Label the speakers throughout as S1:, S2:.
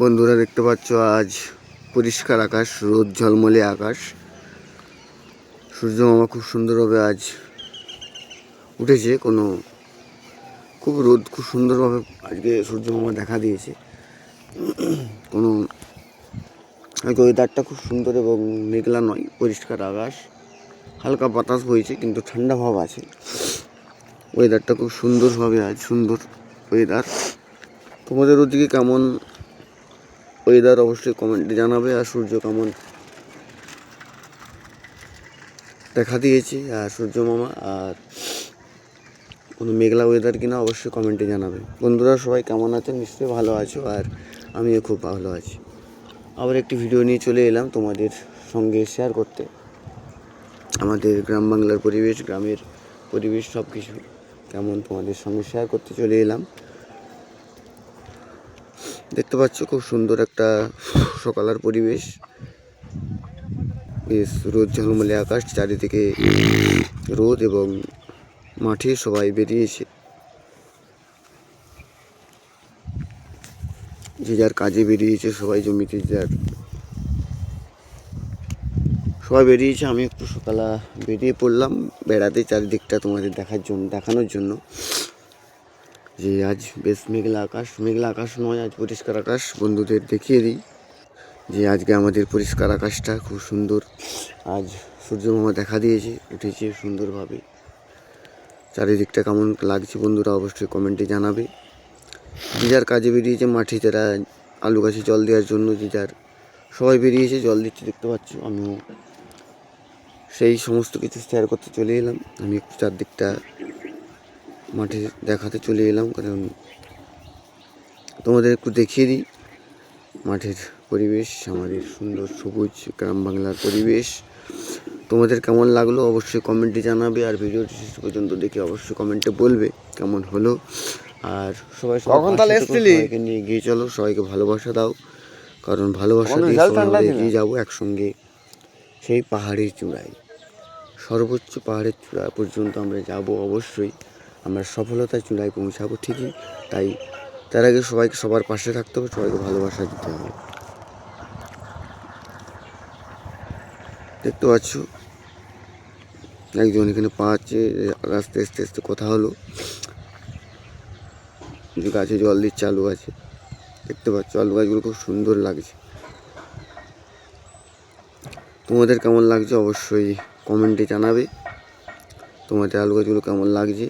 S1: বন্ধুরা দেখতে পাচ্ছ আজ পরিষ্কার আকাশ, রোদ, ঝলমলে আকাশ। সূর্য মামা খুব সুন্দরভাবে আজ উঠেছে, কোনো খুব রোদ, খুব সুন্দরভাবে আজকে সূর্য মামা দেখা দিয়েছে। কোনো ওয়েদারটা খুব সুন্দর এবং মেঘলা নয়, পরিষ্কার আকাশ। হালকা বাতাস বইছে, কিন্তু ঠান্ডা ভাব আছে। ওয়েদারটা খুব সুন্দরভাবে আজ, সুন্দর ওয়েদার তোমাদের ওদিকে কেমন ওয়েদার অবশ্যই কমেন্টে জানাবে আর সূর্য কেমন? দেখা দিয়েছে, আর সূর্য মামা, আর কোনো মেঘলা ওয়েদার কিনা অবশ্যই কমেন্টে জানাবে। বন্ধুরা, সবাই কেমন আছেন? নিশ্চয়ই ভালো আছো, আর আমিও খুব ভালো আছি। আবার একটি ভিডিও নিয়ে চলে এলাম তোমাদের সঙ্গে শেয়ার করতে। আমাদের গ্রাম বাংলার পরিবেশ, গ্রামের পরিবেশ সব কিছু কেমন তোমাদের সঙ্গে শেয়ার করতে চলে এলাম। দেখতে পাচ্ছ খুব সুন্দর একটা সকালের পরিবেশ। বেশ রোদ ঝলমলে আকাশ, চারিদিকে রোদ এবং মাঠে সবাই বেরিয়েছে। যে যার কাজে বেরিয়েছে, সবাই জমিতে যার সবাই বেরিয়েছে, আমি একটু সকালা বেরিয়ে পড়লাম, বেড়াতে চারিদিকটা তোমাদের দেখার জন্য দেখানোর জন্য। যে আজ বেশ মেঘলা আকাশ মেঘলা আকাশ নয়, আজ পরিষ্কার আকাশ। বন্ধুদের দেখিয়ে দিই যে আজকে আমাদের পরিষ্কার আকাশটা খুব সুন্দর। আজ সূর্য মামা দেখা দিয়েছে, উঠেছে সুন্দরভাবে। চারিদিকটা কেমন লাগছে বন্ধুরা অবশ্যই কমেন্টে জানাবে। যে যার কাজে বেরিয়েছে মাঠে, যারা আলু গাছে জল দেওয়ার জন্য, যে যার সবাই বেরিয়েছে, জল দিচ্ছে, দেখতে পাচ্ছ, আমিও সেই সমস্ত কিছু শেয়ার করতে চলে এলাম। আমি একটু চারদিকটা মাঠে দেখাতে চলে এলাম কারণ তোমাদের একটু দেখিয়ে দিই। মাঠের পরিবেশ আমাদের সুন্দর সবুজ গ্রাম বাংলার পরিবেশ। তোমাদের কেমন লাগল অবশ্যই কমেন্টে জানাবে আর ভিডিওটি শেষ পর্যন্ত দেখে অবশ্যই কমেন্টে বলবে কেমন হলো। আর সবাই
S2: কখন তাহলে এসছিলি?
S1: নিয়ে গিয়ে চলো সবাইকে ভালোবাসা দাও কারণ ভালোবাসা দিয়ে সবাই? এগিয়ে যাব একসঙ্গে। সেই পাহাড়ের চূড়ায় সর্বোচ্চ পাহাড়ের চূড়া পর্যন্ত আমরা যাব অবশ্যই। আমরা সফলতার চূড়ায় পৌঁছাবো ঠিকই, তাই তার আগে সবাইকে সবার পাশে থাকতে হবে, সবাইকে ভালোবাসা দিতে হবে। দেখতে পাচ্ছ, একজন এখানে পাচ্ছে আস্তে আস্তে আস্তে কথা হলো। গাছে জল দিচ্ছে, আলু গাছে। দেখতে পাচ্ছ, আলু গাছগুলো খুব সুন্দর লাগছে। তোমাদের কেমন লাগছে অবশ্যই কমেন্টে জানাবে। তোমাদের আলু গাছগুলো কেমন লাগছে?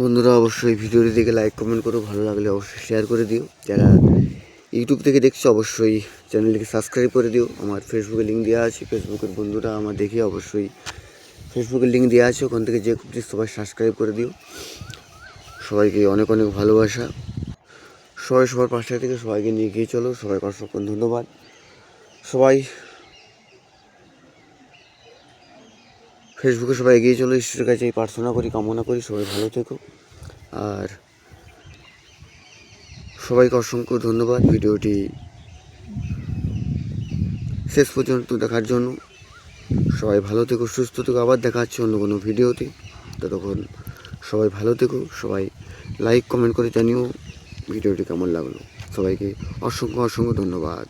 S1: বন্ধুরা, অবশ্যই ভিডিওটি দেখে লাইক কমেন্ট করো। ভালো লাগলে অবশ্যই শেয়ার করে দিও। যারা ইউটিউব থেকে দেখছ, অবশ্যই চ্যানেলটিকে সাবস্ক্রাইব করে দিও। আমার ফেসবুকে লিঙ্ক দেওয়া আছে। ফেসবুকের বন্ধুরা, আমার দেখে অবশ্যই ফেসবুকের লিঙ্ক দেওয়া আছে। ওখান থেকে যে প্লিজ সবাই সাবস্ক্রাইব করে দিও। সবাইকে অনেক অনেক ভালোবাসা। সবাই সবার পাশে থেকে সবাইকে নিয়ে গিয়ে চলো। সবাইকে অসংখ্য ধন্যবাদ। সবাই ফেসবুকে সবাই এগিয়ে চলো, ঈশ্বরের কাছে প্রার্থনা করি, কামনা করি, সবাই ভালো থেকো। আর সবাইকে অসংখ্য ধন্যবাদ ভিডিওটি শেষ পর্যন্ত দেখার জন্য। সবাই ভালো থেকো, সুস্থ থেকো, আবার দেখা হচ্ছে অন্য কোনো ভিডিওতে। ততক্ষণ সবাই ভালো থেকো, সবাই লাইক কমেন্ট করে জানিও ভিডিওটি কেমন লাগল। সবাইকে অসংখ্য অসংখ্য ধন্যবাদ।